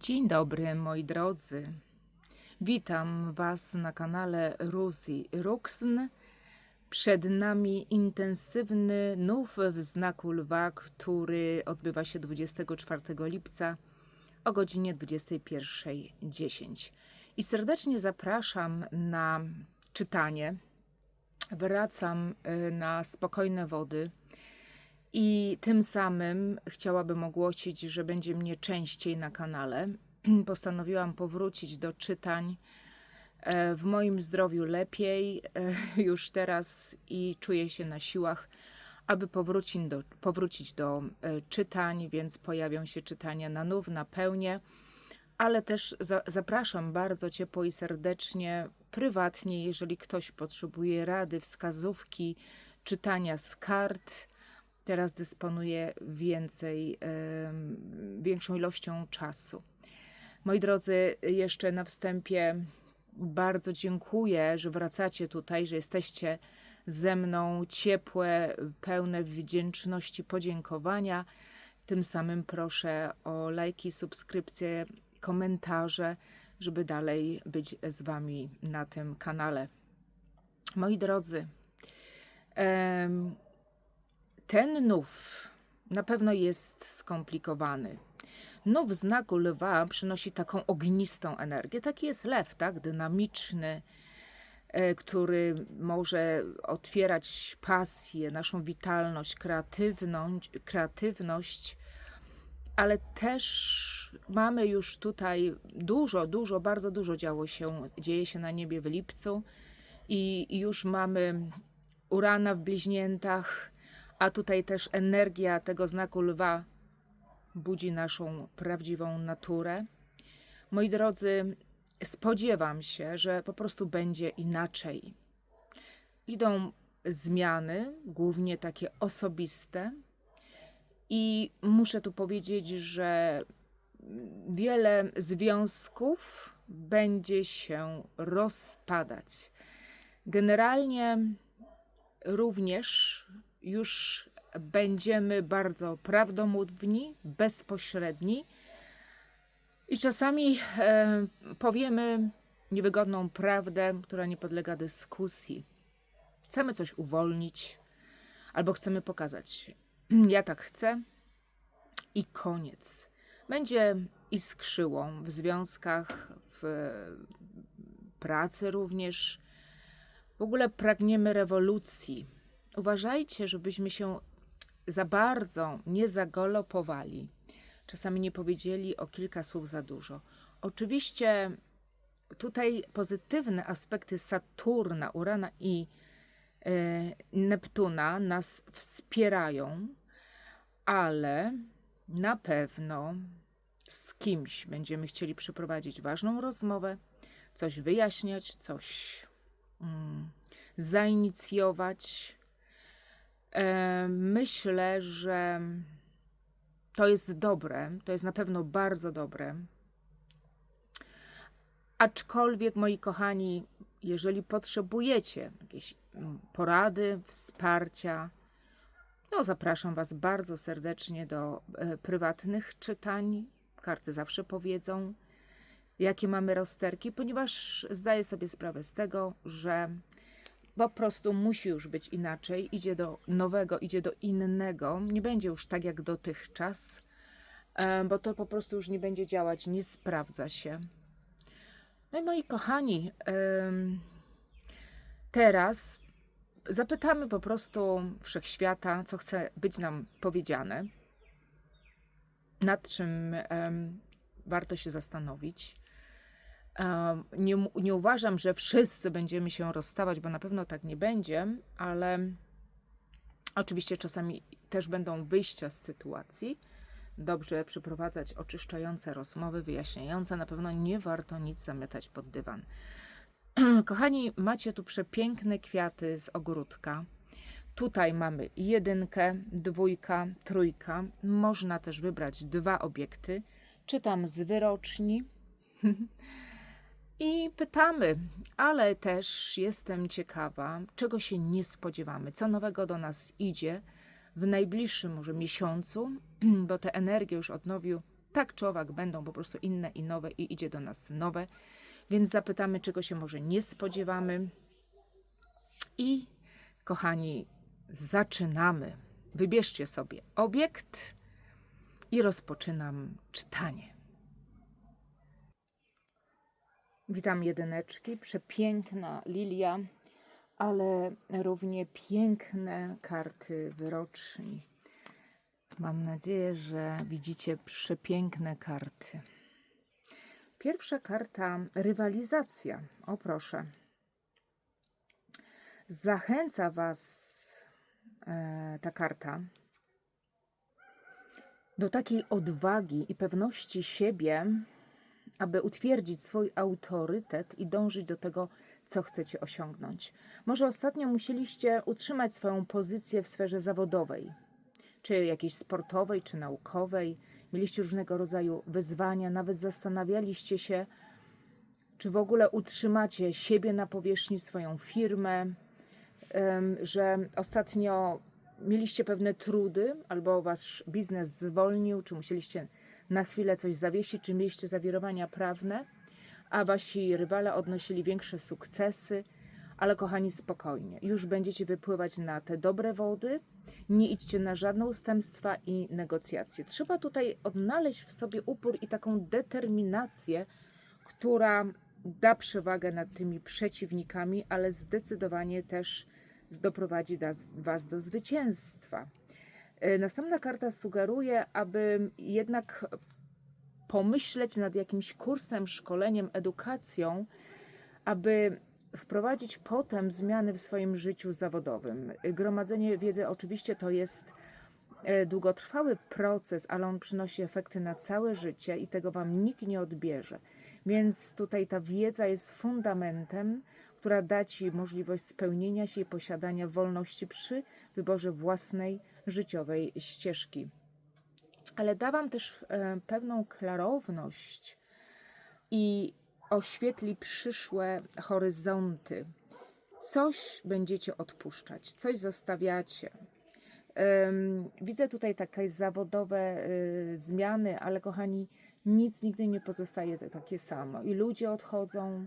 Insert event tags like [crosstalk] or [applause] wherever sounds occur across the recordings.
Dzień dobry, moi drodzy. Witam Was na kanale Rusi Ruxn. Przed nami intensywny nów w znaku lwa, który odbywa się 24 lipca o godzinie 21.10. I serdecznie zapraszam na czytanie. Wracam y, na spokojne wody. I tym samym chciałabym ogłosić, że będzie mnie częściej na kanale. [clears throat] Postanowiłam powrócić do czytań. E, W moim zdrowiu lepiej e, [laughs] już teraz i czuję się na siłach, aby powrócić do, powrócić do e, czytań, więc pojawią się czytania na nów, na pełnię. Ale też za, zapraszam bardzo ciepło i serdecznie, prywatnie, jeżeli ktoś potrzebuje rady, wskazówki, czytania z kart teraz dysponuję więcej, większą ilością czasu. Moi drodzy, jeszcze na wstępie bardzo dziękuję, że wracacie tutaj, że jesteście ze mną ciepłe, pełne wdzięczności, podziękowania. Tym samym proszę o lajki, subskrypcje, komentarze, żeby dalej być z Wami na tym kanale. Moi drodzy, ten nów na pewno jest skomplikowany. Nów w znaku lwa przynosi taką ognistą energię. Taki jest lew, tak? Dynamiczny, e, który może otwierać pasję, naszą witalność, kreatywną, kreatywność, ale też mamy już tutaj dużo, dużo, bardzo dużo działo się, dzieje się na niebie w lipcu i już mamy Urana w bliźniętach, a tutaj też energia tego znaku lwa budzi naszą prawdziwą naturę. Moi drodzy, spodziewam się, że po prostu będzie inaczej. Idą zmiany, głównie takie osobiste, i muszę tu powiedzieć, że wiele związków będzie się rozpadać. Generalnie również już będziemy bardzo prawdomówni, bezpośredni i czasami e, powiemy niewygodną prawdę, która nie podlega dyskusji. Chcemy coś uwolnić albo chcemy pokazać, [clears throat] ja tak chcę i koniec. Będzie iskrzyło w związkach, w pracy również. W ogóle pragniemy rewolucji uważajcie, żebyśmy się za bardzo nie zagolopowali. Czasami nie powiedzieli o kilka słów za dużo. Oczywiście tutaj pozytywne aspekty Saturna, Urana i e, Neptuna nas wspierają, ale na pewno z kimś będziemy chcieli przeprowadzić ważną rozmowę, coś wyjaśniać, coś mm, zainicjować. E, Myślę, że to jest dobre, to jest na pewno bardzo dobre. Aczkolwiek, moi kochani, jeżeli potrzebujecie jakiejś mm, porady, wsparcia, no zapraszam Was bardzo serdecznie do e, prywatnych czytań. Karty zawsze powiedzą, jakie mamy rozterki, ponieważ zdaję sobie sprawę z tego, że po prostu musi już być inaczej. Idzie do nowego, idzie do innego. Nie będzie już tak jak dotychczas, e, bo to po prostu już nie będzie działać, nie sprawdza się. No i moi kochani, teraz zapytamy po prostu wszechświata, co chce być nam powiedziane, nad czym warto się zastanowić. Nie, nie uważam, że wszyscy będziemy się rozstawać, bo na pewno tak nie będzie, ale oczywiście czasami też będą wyjścia z sytuacji. Dobrze przeprowadzać oczyszczające rozmowy, wyjaśniające. Na pewno nie warto nic zamiatać pod dywan. [clears throat] Kochani, macie tu przepiękne kwiaty z ogródka. Tutaj mamy jedynkę, dwójka, trójka. Można też wybrać dwa obiekty. Czytam z wyroczni. [laughs] I pytamy, ale też jestem ciekawa, czego się nie spodziewamy, co nowego do nas idzie w najbliższym może miesiącu, [clears throat] bo te energie już od nowiu tak czy owak będą po prostu inne i nowe i idzie do nas nowe. Więc zapytamy, czego się może nie spodziewamy. I kochani, zaczynamy. Wybierzcie sobie obiekt i rozpoczynam czytanie. Witam jedyneczki, przepiękna lilia, ale równie piękne karty wyroczni. Mam nadzieję, że widzicie przepiękne karty. Pierwsza karta rywalizacja. O proszę. Zachęca Was e, ta karta do takiej odwagi i pewności siebie, aby utwierdzić swój autorytet i dążyć do tego, co chcecie osiągnąć. Może ostatnio musieliście utrzymać swoją pozycję w sferze zawodowej, czy jakiejś sportowej, czy naukowej. Mieliście różnego rodzaju wyzwania, nawet zastanawialiście się, czy w ogóle utrzymacie siebie na powierzchni, swoją firmę, że ostatnio mieliście pewne trudy, albo wasz biznes zwolnił, czy musieliście na chwilę coś zawiesić, czy mieliście zawirowania prawne, a wasi rywale odnosili większe sukcesy, ale kochani, spokojnie, już będziecie wypływać na te dobre wody, nie idźcie na żadne ustępstwa i negocjacje. Trzeba tutaj odnaleźć w sobie upór i taką determinację, która da przewagę nad tymi przeciwnikami, ale zdecydowanie też doprowadzi Was do zwycięstwa. E, Następna karta sugeruje, aby jednak pomyśleć nad jakimś kursem, szkoleniem, edukacją, aby wprowadzić potem zmiany w swoim życiu zawodowym. Gromadzenie wiedzy oczywiście to jest e, długotrwały proces, ale on przynosi efekty na całe życie i tego Wam nikt nie odbierze. Więc tutaj ta wiedza jest fundamentem, która da Ci możliwość spełnienia się i posiadania wolności przy wyborze własnej życiowej ścieżki. Ale da Wam też e, pewną klarowność i oświetli przyszłe horyzonty. Coś będziecie odpuszczać, coś zostawiacie. Widzę tutaj takie zawodowe y, zmiany, ale kochani, nic nigdy nie pozostaje takie samo. I ludzie odchodzą,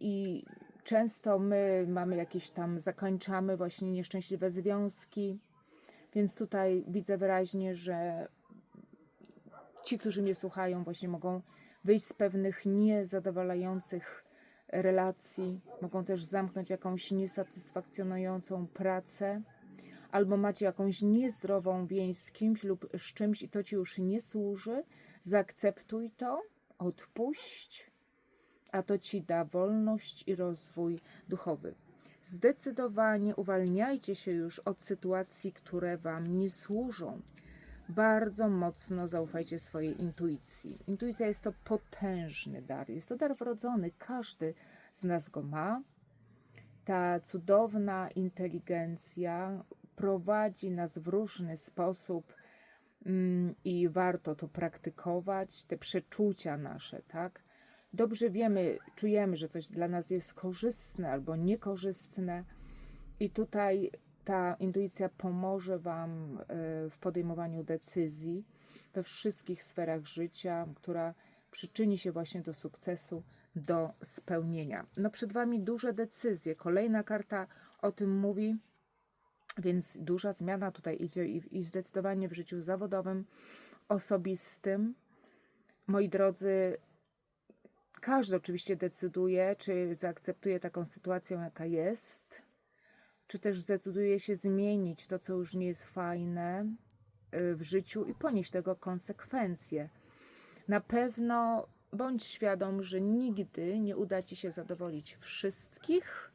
i często my mamy jakieś tam, zakończamy właśnie nieszczęśliwe związki. Więc tutaj widzę wyraźnie, że ci, którzy mnie słuchają, właśnie mogą wyjść z pewnych niezadowalających relacji, mogą też zamknąć jakąś niesatysfakcjonującą pracę, albo macie jakąś niezdrową więź z kimś lub z czymś i to ci już nie służy. Zaakceptuj to, odpuść, a to ci da wolność i rozwój duchowy. Zdecydowanie uwalniajcie się już od sytuacji, które wam nie służą bardzo mocno zaufajcie swojej intuicji. Intuicja jest to potężny dar, jest to dar wrodzony, każdy z nas go ma. Ta cudowna inteligencja prowadzi nas w różny sposób mm, i warto to praktykować, te przeczucia nasze, tak? Dobrze wiemy, czujemy, że coś dla nas jest korzystne albo niekorzystne, i tutaj ta intuicja pomoże Wam e, w podejmowaniu decyzji we wszystkich sferach życia, która przyczyni się właśnie do sukcesu, do spełnienia. No przed Wami duże decyzje. Kolejna karta o tym mówi, więc duża zmiana tutaj idzie i, i zdecydowanie w życiu zawodowym, osobistym. Moi drodzy, każdy oczywiście decyduje, czy zaakceptuje taką sytuację, jaka jest czy też zdecyduje się zmienić to, co już nie jest fajne y, w życiu i ponieść tego konsekwencje. Na pewno bądź świadom, że nigdy nie uda ci się zadowolić wszystkich,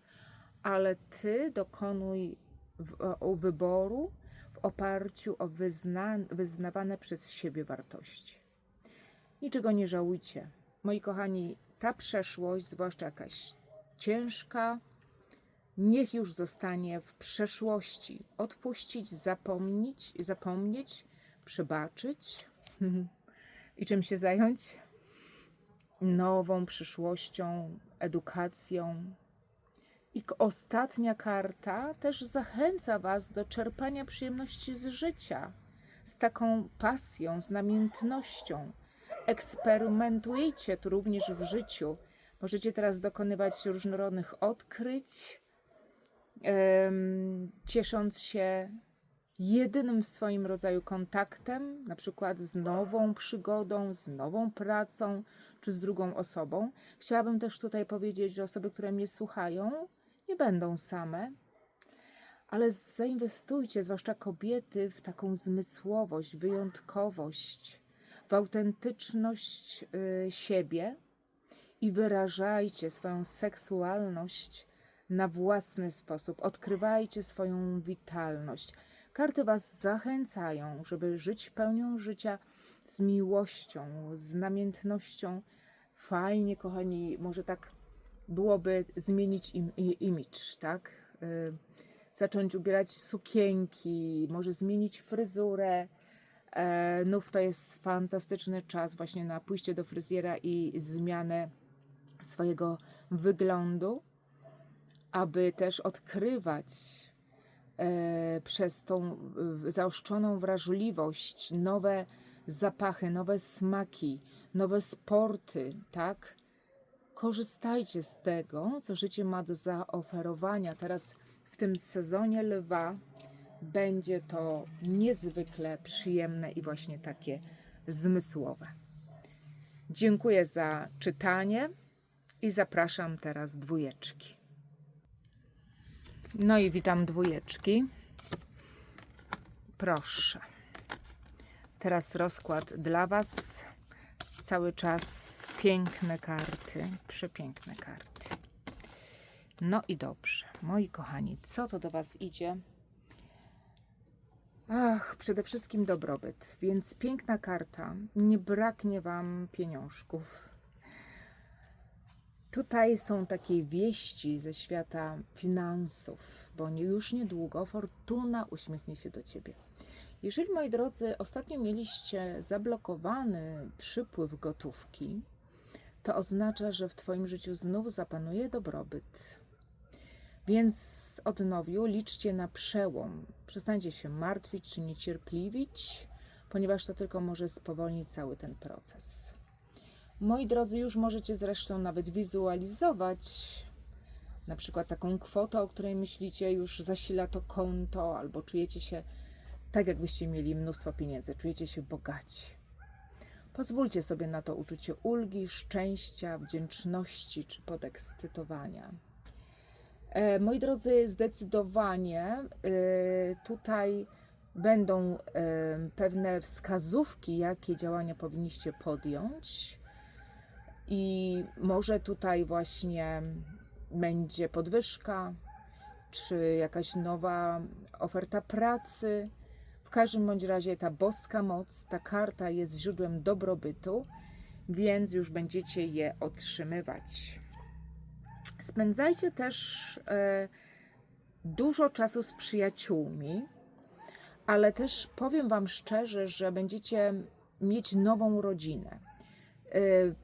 ale ty dokonuj wyboru w oparciu o wyzna, wyznawane przez siebie wartości. Niczego nie żałujcie. Moi kochani, ta przeszłość, zwłaszcza jakaś ciężka, niech już zostanie w przeszłości. Odpuścić, zapomnieć, zapomnieć, przebaczyć [laughs] i czym się zająć? Nową przyszłością, edukacją. I ostatnia karta też zachęca Was do czerpania przyjemności z życia. z taką pasją, z namiętnością. Eksperymentujcie tu również w życiu. Możecie teraz dokonywać różnorodnych odkryć, ciesząc się jedynym w swoim rodzaju kontaktem, na przykład z nową przygodą, z nową pracą czy z drugą osobą. Chciałabym też tutaj powiedzieć, że osoby, które mnie słuchają, nie będą same, ale zainwestujcie, zwłaszcza kobiety, w taką zmysłowość, wyjątkowość, w autentyczność y, siebie i wyrażajcie swoją seksualność na własny sposób. Odkrywajcie swoją witalność. Karty Was zachęcają, żeby żyć pełnią życia z miłością, z namiętnością. Fajnie, kochani, może tak byłoby zmienić im, imidż, tak? Y, zacząć ubierać sukienki, może zmienić fryzurę. E, Nów to jest fantastyczny czas właśnie na pójście do fryzjera i zmianę swojego wyglądu, aby też odkrywać e, przez tą zaostrzoną wrażliwość nowe zapachy, nowe smaki, nowe sporty, tak? Korzystajcie z tego, co życie ma do zaoferowania. Teraz w tym sezonie lwa będzie to niezwykle przyjemne i właśnie takie zmysłowe. Dziękuję za czytanie i zapraszam teraz dwójeczki. No i witam dwójeczki. Proszę. Teraz rozkład dla Was. Cały czas piękne karty, przepiękne karty. No i dobrze, moi kochani, co to do Was idzie? Ach, przede wszystkim dobrobyt, więc piękna karta. Nie braknie Wam pieniążków. Tutaj są takie wieści ze świata finansów, bo już niedługo fortuna uśmiechnie się do Ciebie. Jeżeli, moi drodzy, ostatnio mieliście zablokowany przypływ gotówki, to oznacza, że w Twoim życiu znów zapanuje dobrobyt. Więc od nowiu liczcie na przełom. Przestańcie się martwić czy niecierpliwić, ponieważ to tylko może spowolnić cały ten proces. Moi drodzy, już możecie zresztą nawet wizualizować na przykład taką kwotę, o której myślicie, już zasila to konto, albo czujecie się tak, jakbyście mieli mnóstwo pieniędzy, czujecie się bogaci. Pozwólcie sobie na to uczucie ulgi, szczęścia, wdzięczności czy podekscytowania. E, moi drodzy, zdecydowanie e, tutaj będą e, pewne wskazówki, jakie działania powinniście podjąć. I może tutaj właśnie będzie podwyżka, czy jakaś nowa oferta pracy. W każdym bądź razie ta boska moc, ta karta jest źródłem dobrobytu, więc już będziecie je otrzymywać. Spędzajcie też e, dużo czasu z przyjaciółmi, ale też powiem Wam szczerze, że będziecie mieć nową rodzinę. E,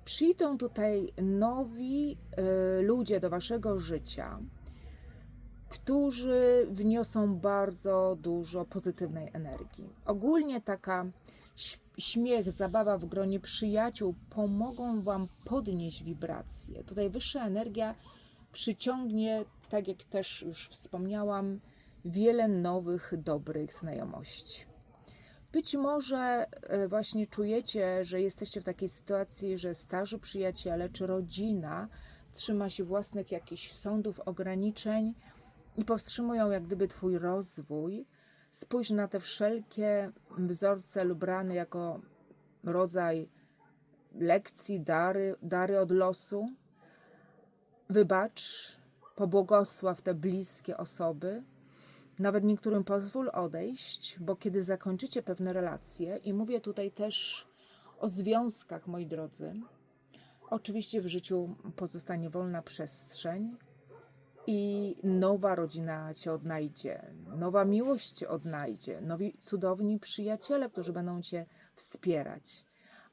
Przyjdą tutaj nowi e, ludzie do Waszego życia, którzy wniosą bardzo dużo pozytywnej energii. Ogólnie taka śmiech, zabawa w gronie przyjaciół pomogą Wam podnieść wibracje. Tutaj wyższa energia przyciągnie, tak jak też już wspomniałam, wiele nowych, dobrych znajomości. Być może e, właśnie czujecie, że jesteście w takiej sytuacji, że starzy przyjaciele czy rodzina trzyma się własnych jakichś sądów, ograniczeń i powstrzymują jak gdyby Twój rozwój. Spójrz na te wszelkie wzorce lub rany jako rodzaj lekcji, dary, dary od losu. Wybacz, pobłogosław te bliskie osoby. Nawet niektórym pozwól odejść, bo kiedy zakończycie pewne relacje, i mówię tutaj też o związkach, moi drodzy, oczywiście w życiu pozostanie wolna przestrzeń i nowa rodzina cię odnajdzie, nowa miłość cię odnajdzie, nowi cudowni przyjaciele, którzy będą cię wspierać.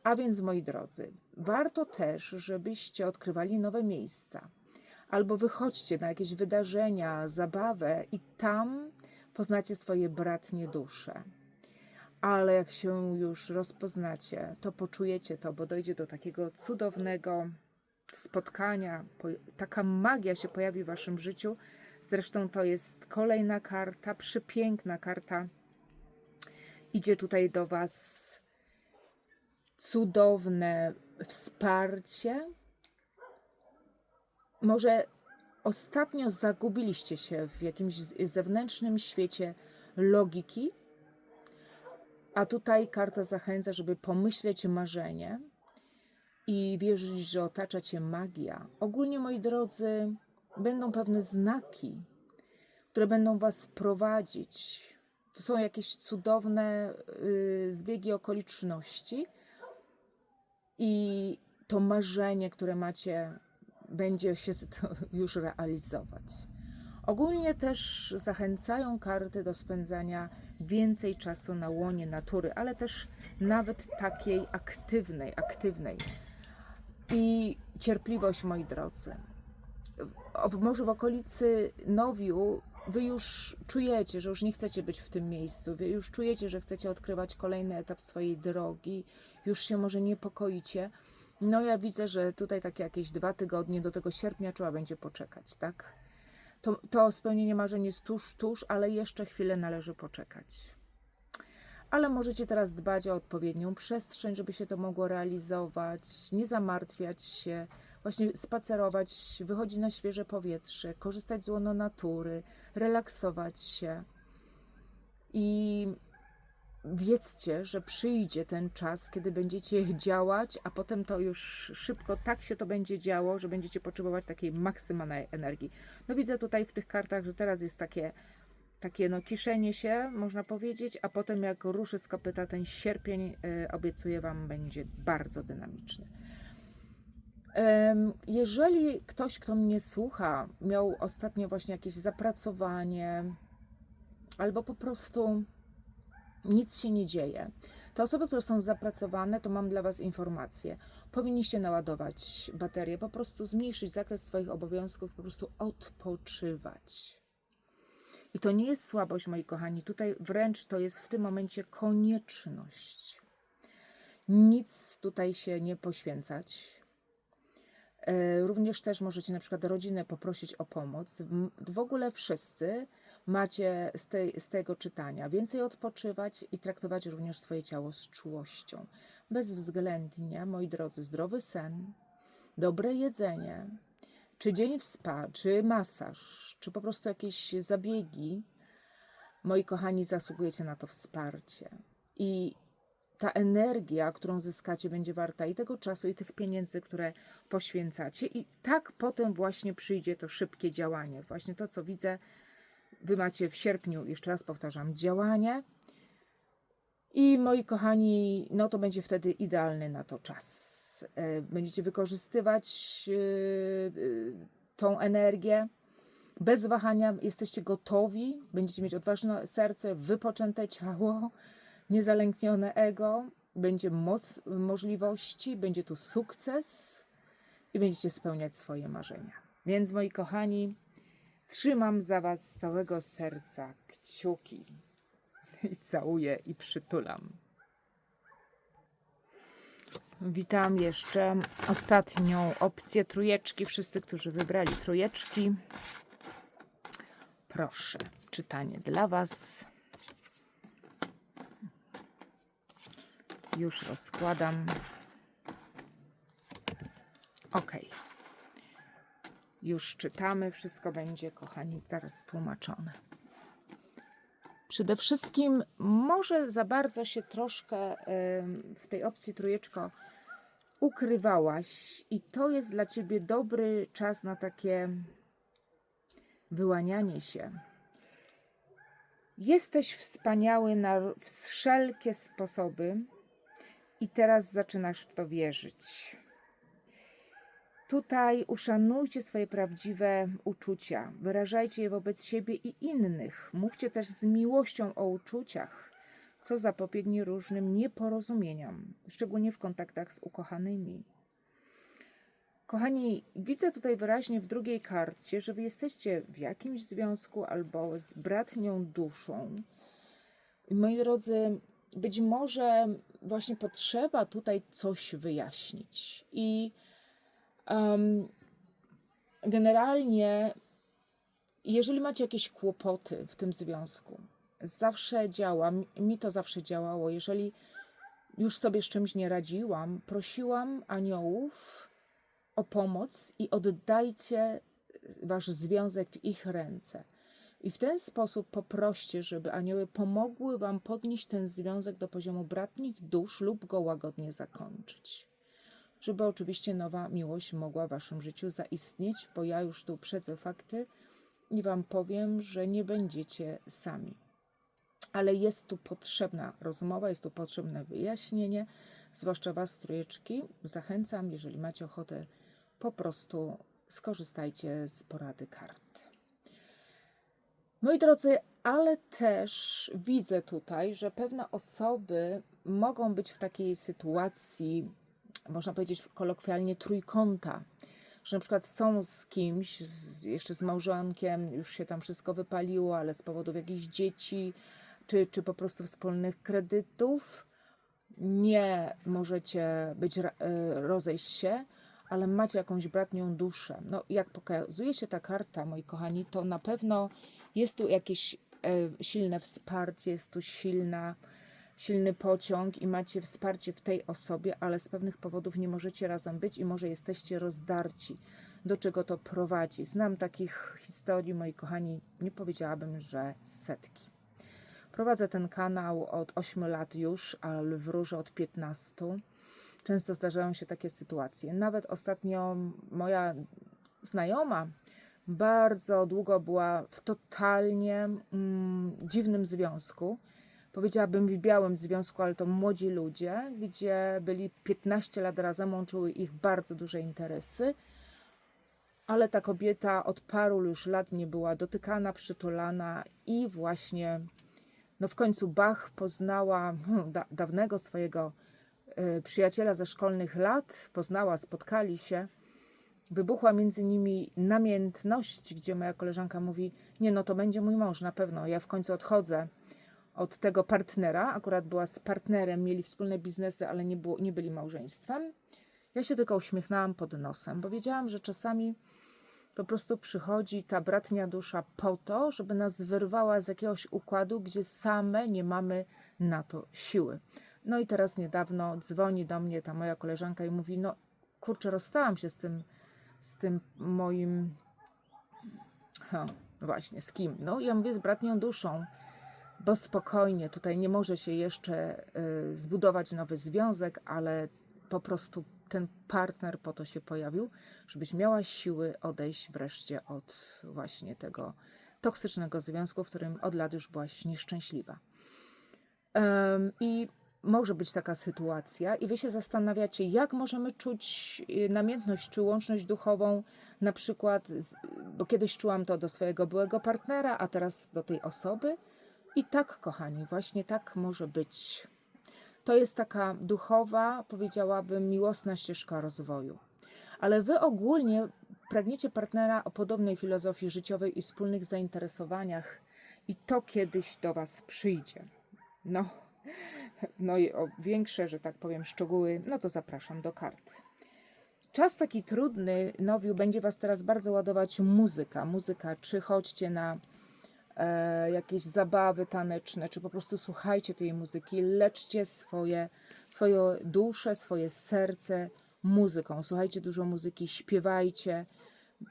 A więc, moi drodzy, warto też, żebyście odkrywali nowe miejsca albo wychodźcie na jakieś wydarzenia, zabawę i tam poznacie swoje bratnie dusze. ale jak się już rozpoznacie, to poczujecie to, bo dojdzie do takiego cudownego spotkania. po- Taka magia się pojawi w waszym życiu. Zresztą to jest kolejna karta, przepiękna karta. Idzie tutaj do was cudowne wsparcie. Może ostatnio zagubiliście się w jakimś zewnętrznym świecie logiki, a tutaj karta zachęca, żeby pomyśleć marzenie i wierzyć, że otacza cię magia. Ogólnie, moi drodzy, będą pewne znaki, które będą was prowadzić. To są jakieś cudowne y, zbiegi okoliczności i to marzenie, które macie, będzie się to [laughs] już realizować. Ogólnie też zachęcają karty do spędzania więcej czasu na łonie natury, ale też nawet takiej aktywnej, aktywnej. I cierpliwość, moi drodzy. W, może w okolicy Nowiu wy już czujecie, że już nie chcecie być w tym miejscu, wy już czujecie, że chcecie odkrywać kolejny etap swojej drogi, już się może niepokoicie. No ja widzę, że tutaj takie jakieś dwa tygodnie do tego sierpnia trzeba będzie poczekać, tak? To, to spełnienie marzeń jest tuż, tuż, ale jeszcze chwilę należy poczekać. Ale możecie teraz dbać o odpowiednią przestrzeń, żeby się to mogło realizować, nie zamartwiać się, właśnie spacerować, wychodzić na świeże powietrze, korzystać z łono natury, relaksować się. I wiedzcie, że przyjdzie ten czas, kiedy będziecie działać, a potem to już szybko tak się to będzie działo, że będziecie potrzebować takiej maksymalnej energii. No widzę tutaj w tych kartach, że teraz jest takie, takie no kiszenie się, można powiedzieć, a potem jak ruszy z kopyta ten sierpień, y, obiecuję Wam, będzie bardzo dynamiczny. Jeżeli ktoś, kto mnie słucha, miał ostatnio właśnie jakieś zapracowanie, albo po prostu nic się nie dzieje. Te osoby, które są zapracowane, to mam dla Was informację. Powinniście naładować baterię, po prostu zmniejszyć zakres swoich obowiązków, po prostu odpoczywać. I to nie jest słabość, moi kochani. Tutaj wręcz to jest w tym momencie konieczność. Nic tutaj się nie poświęcać. E, Również też możecie na przykład rodzinę poprosić o pomoc. W ogóle wszyscy macie z, tej, z tego czytania więcej odpoczywać i traktować również swoje ciało z czułością. Bezwzględnie, moi drodzy, zdrowy sen, dobre jedzenie, czy dzień w spa, czy masaż, czy po prostu jakieś zabiegi, moi kochani, zasługujecie na to wsparcie. I ta energia, którą zyskacie, będzie warta i tego czasu, i tych pieniędzy, które poświęcacie. I tak potem właśnie przyjdzie to szybkie działanie. Właśnie to, co widzę, wy macie w sierpniu, jeszcze raz powtarzam, działanie. I moi kochani, no to będzie wtedy idealny na to czas. E, Będziecie wykorzystywać e, e, tą energię. Bez wahania jesteście gotowi, będziecie mieć odważne serce, wypoczęte ciało, [laughs] niezalęknione ego, będzie moc możliwości, będzie tu sukces i będziecie spełniać swoje marzenia. Więc moi kochani, trzymam za Was z całego serca kciuki i całuję i przytulam. Witam jeszcze ostatnią opcję trójeczki. Wszyscy, którzy wybrali trójeczki, proszę, czytanie dla Was. Już rozkładam. Ok. Już czytamy, wszystko będzie, kochani, zaraz tłumaczone. Przede wszystkim, może za bardzo się troszkę w tej opcji trójeczko ukrywałaś, i to jest dla ciebie dobry czas na takie wyłanianie się. Jesteś wspaniały na wszelkie sposoby i teraz zaczynasz w to wierzyć. Tutaj uszanujcie swoje prawdziwe uczucia, wyrażajcie je wobec siebie i innych. Mówcie też z miłością o uczuciach, co zapobiegnie różnym nieporozumieniom, szczególnie w kontaktach z ukochanymi. Kochani, widzę tutaj wyraźnie w drugiej karcie, że wy jesteście w jakimś związku albo z bratnią duszą. Moi drodzy, być może właśnie potrzeba tutaj coś wyjaśnić. I em, generalnie, jeżeli macie jakieś kłopoty w tym związku, zawsze działa, mi to zawsze działało. Jeżeli już sobie z czymś nie radziłam, prosiłam aniołów o pomoc i oddajcie wasz związek w ich ręce. I w ten sposób poproście, żeby anioły pomogły wam podnieść ten związek do poziomu bratnich dusz lub go łagodnie zakończyć. Żeby oczywiście nowa miłość mogła w waszym życiu zaistnieć, bo ja już tu przedzę fakty i wam powiem, że nie będziecie sami. Ale jest tu potrzebna rozmowa, jest tu potrzebne wyjaśnienie, zwłaszcza was, trójeczki. Zachęcam, jeżeli macie ochotę, po prostu skorzystajcie z porady kart. Moi drodzy, ale też widzę tutaj, że pewne osoby mogą być w takiej sytuacji, można powiedzieć kolokwialnie, trójkąta. Że na przykład są z kimś, z, jeszcze z małżonkiem, już się tam wszystko wypaliło, ale z powodów jakichś dzieci, czy, czy po prostu wspólnych kredytów, nie możecie być, e, rozejść się, ale macie jakąś bratnią duszę. No, jak pokazuje się ta karta, moi kochani, to na pewno jest tu jakieś e, silne wsparcie, jest tu silna, silny pociąg i macie wsparcie w tej osobie, ale z pewnych powodów nie możecie razem być i może jesteście rozdarci. Do czego to prowadzi? Znam takich historii, moi kochani, nie powiedziałabym, że setki. Prowadzę ten kanał od 8 lat już, ale wróżę od 15. Często zdarzają się takie sytuacje. Nawet ostatnio moja znajoma bardzo długo była w totalnie mm, dziwnym związku. Powiedziałabym w białym związku, ale to młodzi ludzie, gdzie byli 15 lat razem, łączyły ich bardzo duże interesy. Ale ta kobieta od paru już lat nie była dotykana, przytulana i właśnie no w końcu Bach poznała hmm, da, dawnego swojego y, przyjaciela ze szkolnych lat, poznała, spotkali się. Wybuchła między nimi namiętność, gdzie moja koleżanka mówi: Nie, no to będzie mój mąż na pewno. Ja w końcu odchodzę od tego partnera. Akurat była z partnerem, mieli wspólne biznesy, ale nie, było, nie byli małżeństwem. Ja się tylko uśmiechnęłam pod nosem, bo wiedziałam, że czasami po prostu przychodzi ta bratnia dusza po to, żeby nas wyrwała z jakiegoś układu, gdzie same nie mamy na to siły. No i teraz niedawno dzwoni do mnie ta moja koleżanka i mówi: No kurczę, rozstałam się z tym, z tym moim. Ha, właśnie, z kim? No, ja mówię z bratnią duszą, bo spokojnie, tutaj nie może się jeszcze y, zbudować nowy związek, ale po prostu ten partner po to się pojawił, żebyś miała siły odejść wreszcie od właśnie tego toksycznego związku, w którym od lat już byłaś nieszczęśliwa. I może być taka sytuacja, i wy się zastanawiacie, jak możemy czuć y, namiętność czy łączność duchową, na przykład, bo kiedyś czułam to do swojego byłego partnera, a teraz do tej osoby. I tak, kochani, właśnie tak może być. To jest taka duchowa, powiedziałabym, miłosna ścieżka rozwoju. Ale wy ogólnie pragniecie partnera o podobnej filozofii życiowej i wspólnych zainteresowaniach, i to kiedyś do was przyjdzie. No, no i o większe, że tak powiem, szczegóły, no to zapraszam do kart. Czas taki trudny, Nowiu, będzie was teraz bardzo ładować muzyka. Muzyka, czy chodźcie na jakieś zabawy taneczne, czy po prostu słuchajcie tej muzyki, leczcie swoje, swoją duszę, swoje serce muzyką. Słuchajcie dużo muzyki, śpiewajcie.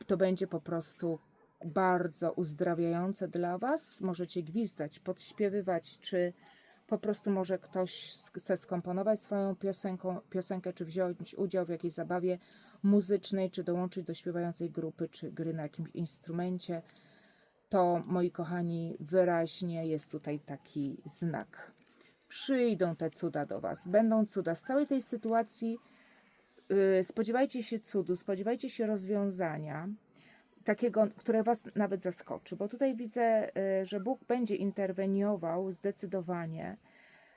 To będzie po prostu bardzo uzdrawiające dla Was. Możecie gwizdać, podśpiewywać, czy po prostu może ktoś chce skomponować swoją piosenką, piosenkę, czy wziąć udział w jakiejś zabawie muzycznej, czy dołączyć do śpiewającej grupy, czy gry na jakimś instrumencie to, moi kochani, wyraźnie jest tutaj taki znak. Przyjdą te cuda do Was, będą cuda. Z całej tej sytuacji yy, spodziewajcie się cudu, spodziewajcie się rozwiązania, takiego, które Was nawet zaskoczy, bo tutaj widzę, yy, że Bóg będzie interweniował zdecydowanie.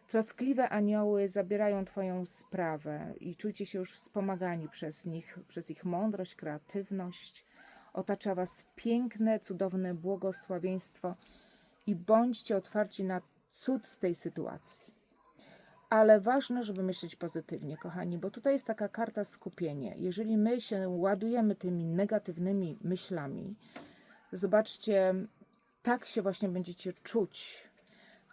Troskliwe anioły zabierają Twoją sprawę i czujcie się już wspomagani przez nich, przez ich mądrość, kreatywność otacza Was piękne, cudowne błogosławieństwo i bądźcie otwarci na cud z tej sytuacji. ale ważne, żeby myśleć pozytywnie, kochani, bo tutaj jest taka karta skupienie. Jeżeli my się ładujemy tymi negatywnymi myślami, to zobaczcie, tak się właśnie będziecie czuć.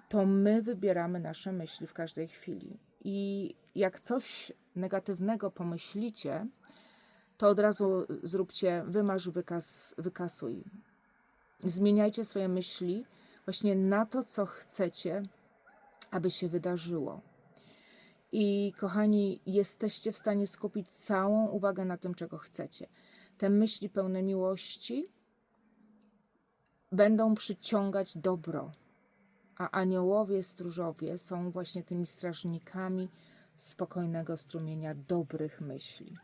To my wybieramy nasze myśli w każdej chwili. I jak coś negatywnego pomyślicie, to od razu zróbcie wymarz, wykaz, wykasuj. Zmieniajcie swoje myśli właśnie na to, co chcecie, aby się wydarzyło. I kochani, jesteście w stanie skupić całą uwagę na tym, czego chcecie. Te myśli pełne miłości będą przyciągać dobro, a aniołowie, stróżowie są właśnie tymi strażnikami spokojnego strumienia dobrych myśli.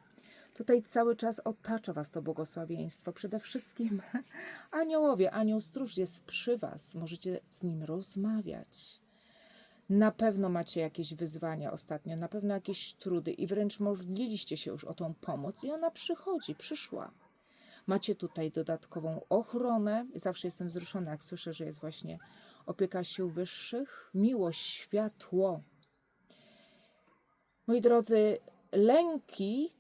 Tutaj cały czas otacza Was to błogosławieństwo. Przede wszystkim [laughs] aniołowie, anioł stróż jest przy Was. Możecie z nim rozmawiać. Na pewno macie jakieś wyzwania ostatnio, na pewno jakieś trudy i wręcz modliliście się już o tą pomoc i ona przychodzi, przyszła. Macie tutaj dodatkową ochronę. Zawsze jestem wzruszona, jak słyszę, że jest właśnie opieka sił wyższych, miłość, światło. Moi drodzy, lęki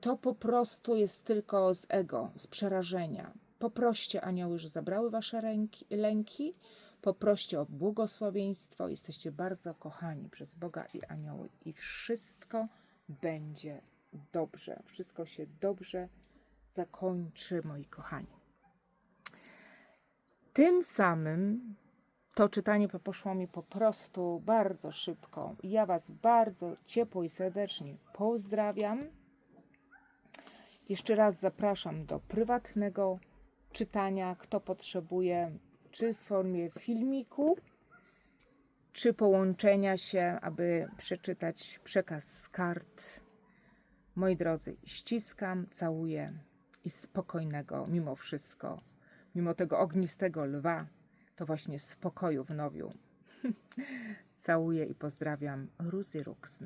to po prostu jest tylko z ego, z przerażenia. Poproście anioły, że zabrały wasze ręki, lęki. Poproście o błogosławieństwo. Jesteście bardzo kochani przez Boga i anioły i wszystko będzie dobrze. Wszystko się dobrze zakończy, moi kochani. Tym samym to czytanie po- poszło mi po prostu bardzo szybko. Ja Was bardzo ciepło i serdecznie pozdrawiam. Jeszcze raz zapraszam do prywatnego czytania, kto potrzebuje, czy w formie filmiku, czy połączenia się, aby przeczytać przekaz z kart. Moi drodzy, ściskam, całuję i spokojnego mimo wszystko, mimo tego ognistego lwa, to właśnie spokoju w nowiu. [laughs] Całuję i pozdrawiam Ruzy Ruxn.